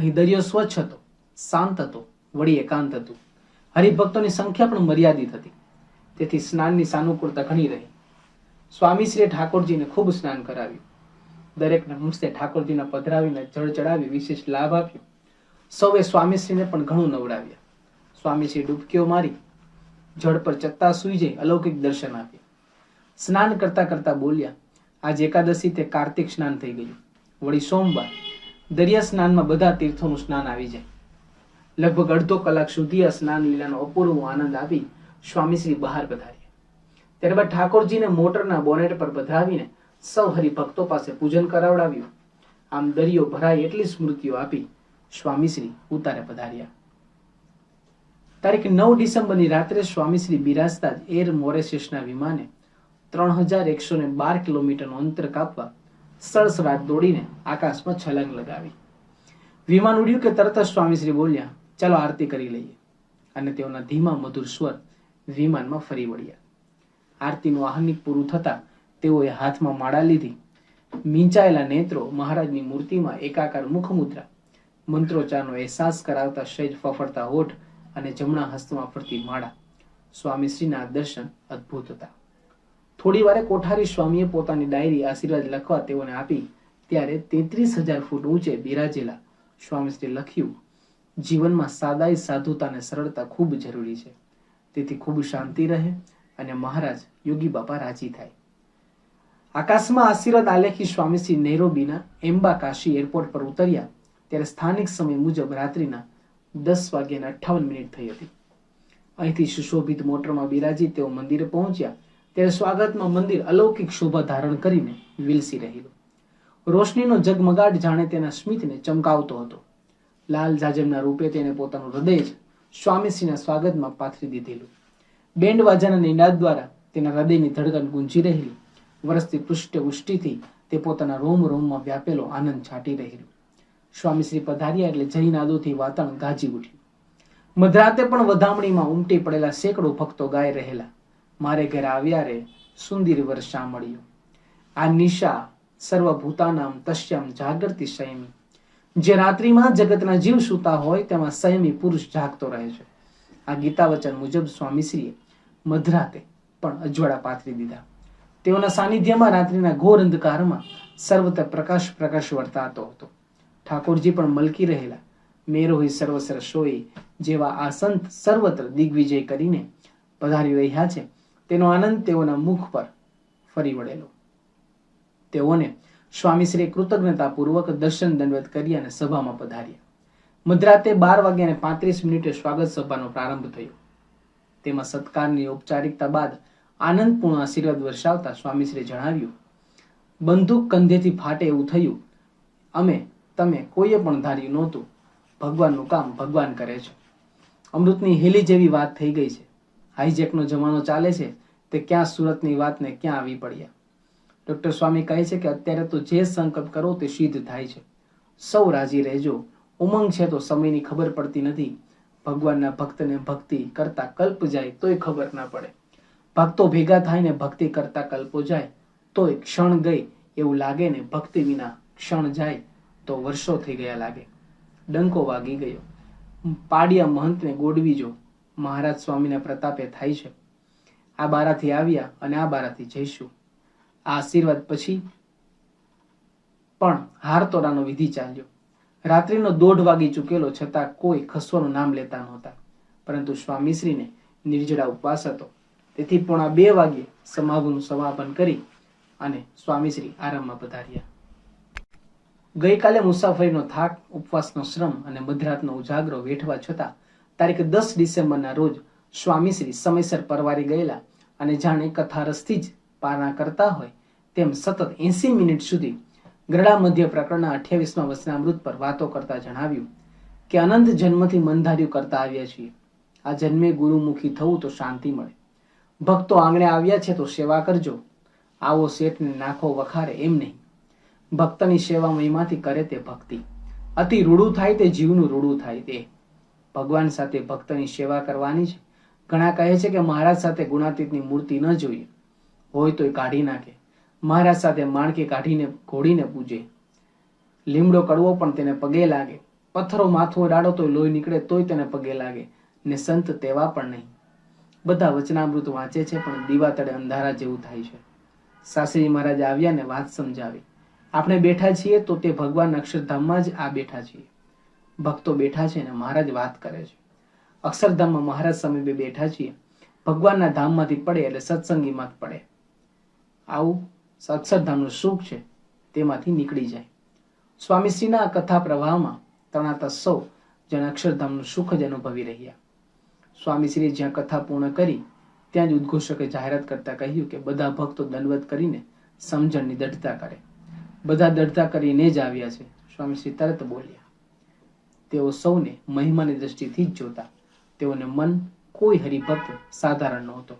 અહીં દરિયો સ્વચ્છ હતો, શાંત હતો, વળી એકાંત હતું. હરિભક્તોની સંખ્યા પણ મર્યાદિત હતી. તેથી સ્નાનની સાનુકૂળતા ઘણી રહી. સ્વામીશ્રીએ ઠાકોરજીને ખૂબ સ્નાન કરાવ્યું. દરેકને મુસ્તે ઠાકોરજીના પધરાવીને જળ ચડાવી વિશેષ લાભ આપ્યો. સૌએ સ્વામીશ્રીને પણ ઘણું નવડાવ્યા. સ્વામીશ્રી ડૂબકીઓ મારી, જળ પર ચત્તા સૂઈ જઈ અલૌકિક દર્શન આપ્યા. સ્નાન કરતા કરતા બોલ્યા, આજ એકાદશી તે કાર્તિક સ્નાન થઈ ગયું. વળી સોમવાર દરિયા સ્નાનમાં બધા તીર્થોનું સ્નાન આવી જાય. લગભગ અડધો કલાક સુધી આ સ્નાન લીલાનો અપૂર્વ આનંદ આપી સ્વામીશ્રી બહાર પધાર્યા. ત્યારબાદ ઠાકોરજીને મોટરના બોનેટ પર પધરાવીને સૌ હરિભક્તો પાસે પૂજન કરાવડાવ્યું. આમ દરિયો ભરાય એટલી સ્મૃતિઓ આપી સ્વામીશ્રી ઉતારે પધાર્યા. તારીખ નવ ડિસેમ્બરની રાત્રે સ્વામીશ્રી બિરાજતા એર મોરેશિયસના વિમાને ત્રણ હજાર એકસો ને બાર કિલોમીટરનું અંતર કાપવા સળસળાટ દોડીને આકાશમાં છલંગ લગાવી. વિમાન ઉડ્યું કે તરત જ સ્વામીશ્રી બોલ્યા, ચાલો આરતી કરી લઈએ. અને તેઓના ધીમા, મધુર સ્વર વિમાનમાં ફરી વળ્યા. આરતીનું આહનિક પૂરું થતા તેઓએ હાથમાં માળા લીધી. મીંચાયેલા નેત્રો મહારાજની મૂર્તિમાં એકાકાર મુખમુદ્રા, મંત્રોચ્ચારનો અહેસાસ કરાવતા સહેજ ફફડતા હોઠ અને જમણા હસ્તમાં ફરતી માળા સ્વામીશ્રીના દર્શન અદ્ભુત હતા. થોડી વારે કોઠારી સ્વામીએ પોતાની ડાયરી આશીર્વાદ લખવા તેઓને આપી. ત્યારે તેત્રીસ હજાર ફૂટ ઊંચે બિરાજેલા સ્વામીશ્રી લખ્યું, જીવનમાં સાદાઈ, સાધુતા અને સરળતા ખૂબ જરૂરી છે. તેથી ખૂબ શાંતિ રહે અને મહારાજ યોગી બાપા રાજી થાય. આકાશમાં આશીર્વાદ આલેખી સ્વામીશ્રી નૈરોબીના એમ્બા કાશી એરપોર્ટ પર ઉતર્યા. ત્યારે સ્થાનિક સમય મુજબ રાત્રિના દસ વાગ્યાના અઠ્ઠાવન મિનિટ થઈ હતી. અહીંથી સુશોભિત મોટરમાં બિરાજી તેઓ મંદિરે પહોંચ્યા ત્યારે સ્વાગતમાં મંદિર અલૌકિક શોભા ધારણ કરીને વિલસી રહેલું. રોશનીનો જગમગાટ જાણે તેના સ્મિતને ચમકાવતો હતો. લાલ જાજમના રૂપે તેને પોતાનું હૃદય જ સ્વામીશ્રીના સ્વાગતમાં પાથરી દીધેલું. બેન્ડ વાજાના નિનાદ દ્વારા તેના હૃદયની ધડકન ગુંજી રહેલી. વરસતી પૃષ્ઠ ઉષ્ટિથી તે પોતાના રોમ રોમમાં વ્યાપેલો આનંદ છાટી રહેલું. સ્વામીશ્રી પધાર્યા એટલે જયનાદોથી વાતાવરણ ગાજી ઉઠ્યું. મધરાતે પણ વધામણીમાં ઉમટી પડેલા સેંકડો ભક્તો ગાય રહેલા. મારે ઘરે આવ્યા રે, સુંદરી વર્ષા મળ્યું આ નિશા સર્વભૂતાનામ તશ્યમ જાગૃતિ સંયમી. જે રાત્રિમાં જગતના જીવ સૂતા હોય, તેમાં સંયમી પુરુષ જાગતો રહે છે. આ ગીતા વચન મુજબ સ્વામીશ્રીએ મધરાતે પણ અજવાળા પાથરી દીધા. તેઓના સાનિધ્યમાં રાત્રિના ઘોર અંધકારમાં સર્વત્ર પ્રકાશ પ્રકાશ વર્તાતો હતો. ઠાકોરજી પણ મલકી રહેલા. મેરોહી સર્વસર સોઈ જેવા આ સંત સર્વત્ર દિગ્વિજય કરીને પધારી રહ્યા છે. તેનો આનંદ તેઓના મુખ પર ફરી વળેલો. તેઓને સ્વામીશ્રીએ કૃતજ્ઞતાપૂર્વક દર્શન દંડવત કરી અને સભામાં પધાર્યા. મધરાતે બાર વાગ્યાને પાંત્રીસ મિનિટે સ્વાગત સભાનો પ્રારંભ થયો. તેમાં સત્કારની ઔપચારિકતા બાદ આનંદપૂર્ણ આશીર્વાદ વર્ષાવતા સ્વામીશ્રીએ જણાવ્યું, બંદૂક કંધેથી ફાટે એવું થયું. અમે, તમે કોઈએ પણ ધાર્યું નહોતું. ભગવાનનું કામ ભગવાન કરે છે. અમૃતની હેલી જેવી વાત થઈ ગઈ છે. હાઈજેકનો જમાનો ચાલે છે, તે ક્યાં સુરતની વાતને ક્યાં આવી પડ્યા? ડૉક્ટર સ્વામી કહે છે કે અત્યારે તો જે સંકલ્પ કરો તે સિદ્ધ થાય છે. સૌ રાજી રહેજો. ઉમંગ છે તો સમયની ખબર પડતી નથી. ભગવાનના ભક્તને ભક્તિ કરતા કલ્પ જાય તોય ખબર ના પડે. ભક્તો ભેગા થાય ને ભક્તિ કરતા કલ્પો જાય. તોય ક્ષણ ગઈ, એવું લાગે ને ભક્તિ વિના ક્ષણ જાય, તો વર્ષો થઈ ગયા લાગે. ડંકો વાગી ગયો. પાડિયા મહંતને ગોડવી જો. મહારાજ સ્વામીના પ્રતાપે થાય છે. આ બારાથી આવ્યા અને આ બારાથી જઈશું. આ આશીર્વાદ પછી પણ હારતોરાનો વિધિ ચાલ્યો. રાત્રિનો દોઢ વાગી ચૂકેલો છતાં કોઈ ખસવાનું નામ લેતા નહોતા. પરંતુ સ્વામીશ્રીને નિર્જળા ઉપવાસ હતો. તેથી પોણા બે વાગ્યે સમાગમનું સમાપન કરી અને સ્વામીશ્રી આરામમાં પધાર્યા. ગઈકાલે મુસાફરીનો થાક, ઉપવાસનો શ્રમ અને મધરાતનો ઉજાગરો વેઠવા છતાં તારીખ દસ ડિસેમ્બરના રોજ સ્વામીશ્રી સમયસર પરવારી ગયેલા અને જાણે કથારસથી જ પારણા કરતા હોય તેમ સતત એસી મિનિટ સુધી ગરડા મધ્ય પ્રકરણના અઠ્યાવીસમાં વચનામૃત પર વાતો કરતા જણાવ્યું કે અનંત જન્મથી મનધાર્યું કરતા આવ્યા છીએ. આ જન્મે ગુરુમુખી થવું તો શાંતિ મળે. ભક્તો આંગણે આવ્યા છે તો સેવા કરજો. આવો શેઠને નાખો વખારે એમ નહીં. ભક્તની સેવા મહિમાથી કરે તે ભક્તિ. અતિ રૂડું થાય તે જીવનું રૂડું થાય તે. ભગવાન સાથે ભક્તની સેવા કરવાની છે. ઘણા કહે છે કે મહારાજ સાથે ગુણાતીતની મૂર્તિ ન જોઈએ. હોય તો એ કાઢી નાખે. મહારાજ સાથે માણકી કાઢીને ઘોડીને પૂજે. લીમડો કડવો પણ તેને પગે લાગે. પથ્થરો માથું ડાળો તોય લોહી નીકળે તોય તેને પગે લાગે. ને સંત તેવા પણ નહીં. બધા વચનામૃત વાંચે છે પણ દીવા તળે અંધારા જેવું થાય છે. સાસરી મહારાજ આવ્યા ને વાત સમજાવી. આપણે બેઠા છીએ તો તે ભગવાન અક્ષરધામમાં જ આ બેઠા છીએ. ભક્તો બેઠા છે અને મહારાજ વાત કરે છે. અક્ષરધામમાં મહારાજ સમીપે બેઠા છીએ. ભગવાનના ધામમાંથી પડે એટલે સત્સંગીમાં જ પડે. આવું અક્ષરધામનું સુખ છે, તેમાંથી નીકળી જાય. સ્વામીશ્રીના કથા પ્રવાહમાં તણાતા સૌ જણ અક્ષરધામનું સુખ જ અનુભવી રહ્યા. સ્વામીશ્રીએ જ્યાં કથા પૂર્ણ કરી, ત્યાં જ ઉદ્ઘોષકે જાહેરાત કરતા કહ્યું કે બધા ભક્તો દંડવત કરીને સમજણની દઢતા કરે. બધા દઢતા કરીને જ આવ્યા છે. સ્વામીશ્રી તરત બોલ્યા. તેઓ સૌને મહિમાની દ્રષ્ટિથી જ જોતા. તેઓને મન કોઈ હરિભક્ત સાધારણ નહોતો.